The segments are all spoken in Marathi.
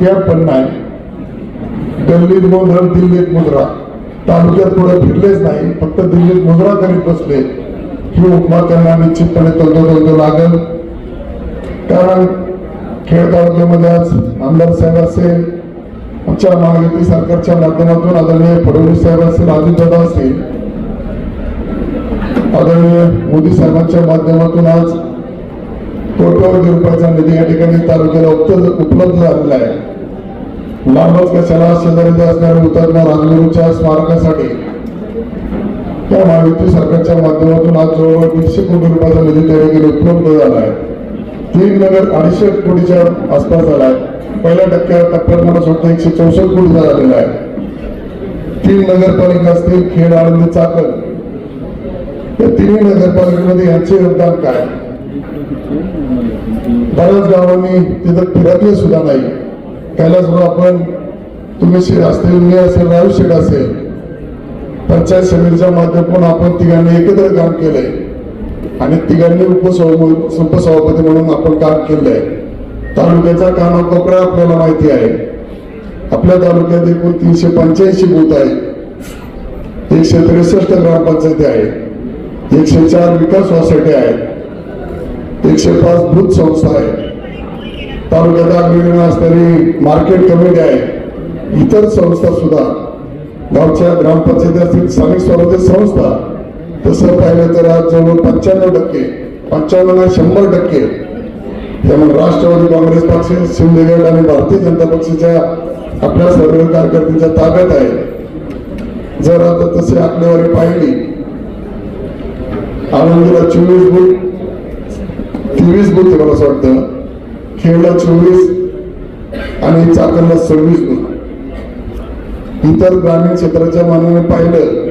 कॅब पण नाही. गल्लीत मुद्रा दिल्लीत मुद्रा. तालुक्यात पुढे फिरलेच नाही फक्त दिल्लीत मुद्रा करीत बसले. ही उपमा त्यांना निश्चितपणे तंतोतंत लागल. कारण खेळ तालुक्यामध्ये आज आमदार साहेब असेल आमच्या महायुती सरकारच्या माध्यमातून आदरणीय फडणवीस साहेब असेल अजितदादा असेल. आदरणीय मोदी साहेबांच्या माध्यमातून आज कोट्यावधी रुपयाचा निधी या ठिकाणी तालुक्याला उपलब्ध उपलब्ध झालेला आहे. लांबच कशाला शेजारी असणाऱ्या हुतात्मा राजगुरूच्या स्मारकासाठी. त्या महायुती सरकारच्या माध्यमातून आज जवळजवळ दीडशे कोटी रुपयाचा निधी त्या ठिकाणी उपलब्ध झाला आहे. तीन नगर अडीचशे कोटीच्या आसपास झाला आहे. पहिल्या टक्क्या टप्प्यात मला वाटतं एकशे चौसष्ट कोटीचा झालेला आहे. तीन नगरपालिका असतील खेड आनंद चाकण. या तिन्ही नगरपालिकेमध्ये यांचे योगदान काय? बऱ्याच गावांनी तिथं फिरकले सुद्धा नाही. कैलासवर आपण तुम्ही शेड असतील मी असेल राहू शेड असेल पंचायत समितीच्या माध्यमातून आपण तिघांनी एकत्र काम केलंय. आणि तिघांनी उपसभापती उपसभापती म्हणून आपण काम केलंय. तालुक्याचा कानाकोपरा आपल्याला माहिती आहे. आपल्या तालुक्यात एकूण तीनशे पंच्याऐंशी बूथ आहे एकशे त्रेसष्ट ग्रामपंचायती आहेत. एकशे चार विकास सोसायटी आहेत. एकशे पाच दूध संस्था आहे. तालुक्यात अग्रगण्य असणारी मार्केट कमिटी आहे. इतर संस्था सुद्धा गावच्या ग्रामपंचायती असतील स्थानिक स्वराज्य संस्था तसं पाहिलं तर आज जवळ पंच्याण्णव टक्के पंच्याण्णव नाही शंभर टक्के. त्यामुळे राष्ट्रवादी काँग्रेस पक्ष शिंदेगड आणि भारतीय जनता पक्षाच्या आपल्या सर्व कार्यकर्त्यांच्या ताब्यात आहे. जर आता तशी आकडेवारी पाहिली आनंदीला चोवीस बूथ तेवीस बुथ आहे मला असं वाटतं. खेळला चोवीस आणि चाकणला सव्वीस बुथ. इतर ग्रामीण क्षेत्राच्या मानाने पाहिलं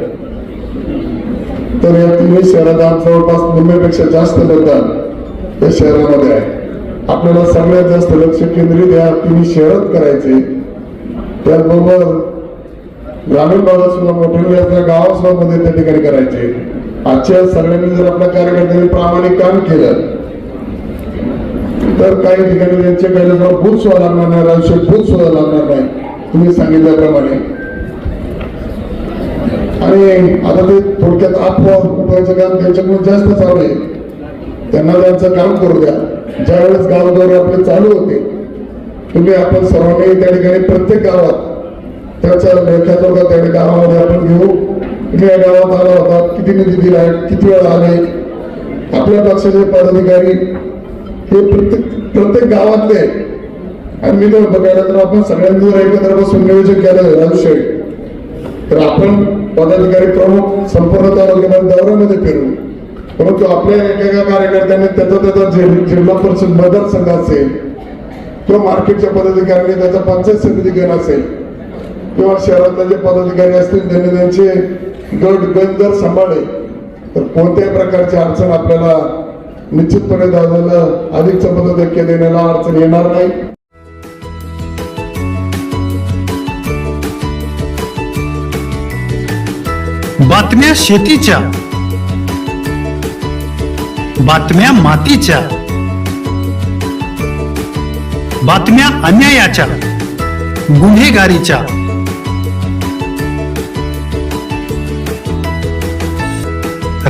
तर या तिन्ही शहरात आज जवळपास निम्म्यापेक्षा जास्त मतदान या शहरामध्ये आहे. आपल्याला सगळ्यात जास्त लक्ष केंद्रित या तिन्ही शहरात करायचे. त्याचबरोबर ग्रामीण भागात सुद्धा मोठ्या असल्या गावात सुद्धा त्या ठिकाणी करायचे. आजच्या सगळ्यांनी जर आपल्या कार्यकर्त्यांनी प्रामाणिक काम केलं तर काही ठिकाणी त्यांचे काही भूत सुद्धा लागणार नाही राजशे भूत सुद्धा लागणार नाही. तुम्ही सांगितल्याप्रमाणे. आणि आता ते थोडक्यात अफवा काम त्यांच्याकडून जास्त चालू आहे. त्यांना त्यांचं काम करू द्या. ज्यावेळेस गाव आपले चालू होते तुम्ही आपण सर्वांनी त्या ठिकाणी प्रत्येक गावात त्याचा लेखाचा त्या गावामध्ये आपण घेऊ. तुम्ही या गावात आला होता किती निधी दिलाय किती वेळा आले. आपल्या पक्षाचे पदाधिकारी हे प्रत्येक प्रत्येक गावातले आणि मी तर बघायला तर आपण सगळ्यांनी जर एकत्र बसून नियोजन केलं राजू तर आपण पदाधिकारी प्रमुख संपूर्ण तालुक्यामध्ये दौऱ्यामध्ये फिरू परंतु आपल्या एकेका कार्यकर्त्यांनी त्याचा त्याचा जिल्हा परिषद मतदारसंघ असेल किंवा मार्केटच्या पदाधिकाऱ्यांनी त्याचा पंचायत समिती घेणं असेल किंवा शहरातले जे पदाधिकारी असतील त्यांनी त्यांचे गट गट जर सांभाळले तर कोणत्याही प्रकारची अडचण आपल्याला निश्चितपणे दादाला अधिकचा पदधक्के देण्याला अडचण येणार नाही. बातम्या शेतीच्या बातम्या मातीच्या बातम्या अन्यायाच्या गुन्हेगारीच्या.